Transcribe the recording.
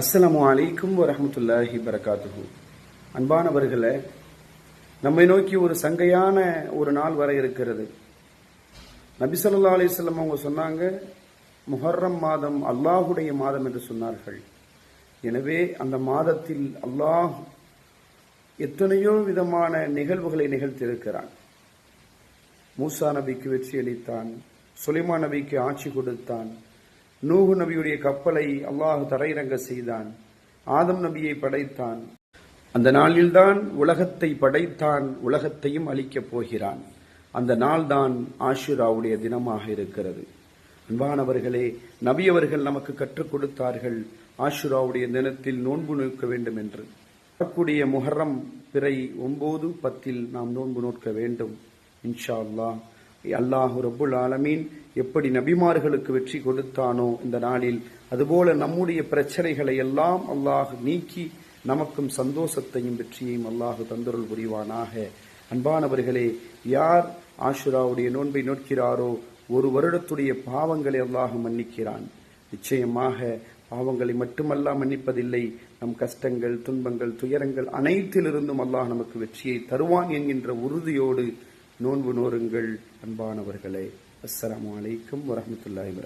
அஸ்லாம் அலைக்கும் வரமத்துல்லாஹி வரகாத்துஹு அன்பானவர்களை நம்மை நோக்கி ஒரு சங்கையான ஒரு நாள் வர இருக்கிறது. நபி ஸல்லல்லாஹு அவங்க சொன்னாங்க முஹர்ரம் மாதம் அல்லாஹுடைய மாதம் என்று சொன்னார்கள். எனவே அந்த மாதத்தில் அல்லாஹ் எத்தனையோ விதமான நிகழ்வுகளை நிகழ்த்தியிருக்கிறான். மூசா நபிக்கு வெற்றி அளித்தான் சுலைமா நபிக்கு ஆட்சி கொடுத்தான் நூகு நபியுடைய கப்பலை அல்லாஹ் தரையிறங்க செய்தான். ஆதம் நபியை படைத்தான். அந்த நாளில்தான் உலகத்தை படைத்தான் உலகத்தையும் அழிக்கப் போகிறான். அந்த நாள்தான் ஆஷுராவுடைய தினமாக இருக்கிறது. அன்பானவர்களே நபியவர்கள் நமக்கு கற்றுக் கொடுத்தார்கள் ஆஷுராவுடைய தினத்தில் நோன்பு நோக்க வேண்டும் என்று. வரக்கூடிய முஹர்ரம் பிறை ஒன்பது பத்தில் நாம் நோன்பு நோக்க வேண்டும். இன்ஷா அல்லாஹ். அல்லாஹு ரபுல் ஆலமீன் எப்படி நபிமார்களுக்கு வெற்றி கொடுத்தானோ இந்த நாளில் அதுபோல நம்முடைய பிரச்சனைகளை எல்லாம் அல்லாஹ் நீக்கி நமக்கும் சந்தோஷத்தையும் வெற்றியையும் அல்லாஹு தந்தருள் புரிவானாக. அன்பானவர்களே யார் ஆஷுராவுடைய நோன்பை நோக்கிறாரோ ஒரு வருடத்துடைய பாவங்களை அல்லாஹ் மன்னிக்கிறான். நிச்சயமாக பாவங்களை மட்டுமல்ல மன்னிப்பதில்லை நம் கஷ்டங்கள் துன்பங்கள் துயரங்கள் அனைத்திலிருந்தும் அல்லாஹ் நமக்கு வெற்றியை தருவான் என்கின்ற உறுதியோடு நோன்பு நோருங்கள் அன்பானவர்களே. அஸ்லாம் அலைக்கும் வரஹ்மத்துல்லாஹி வரகாத்துஹு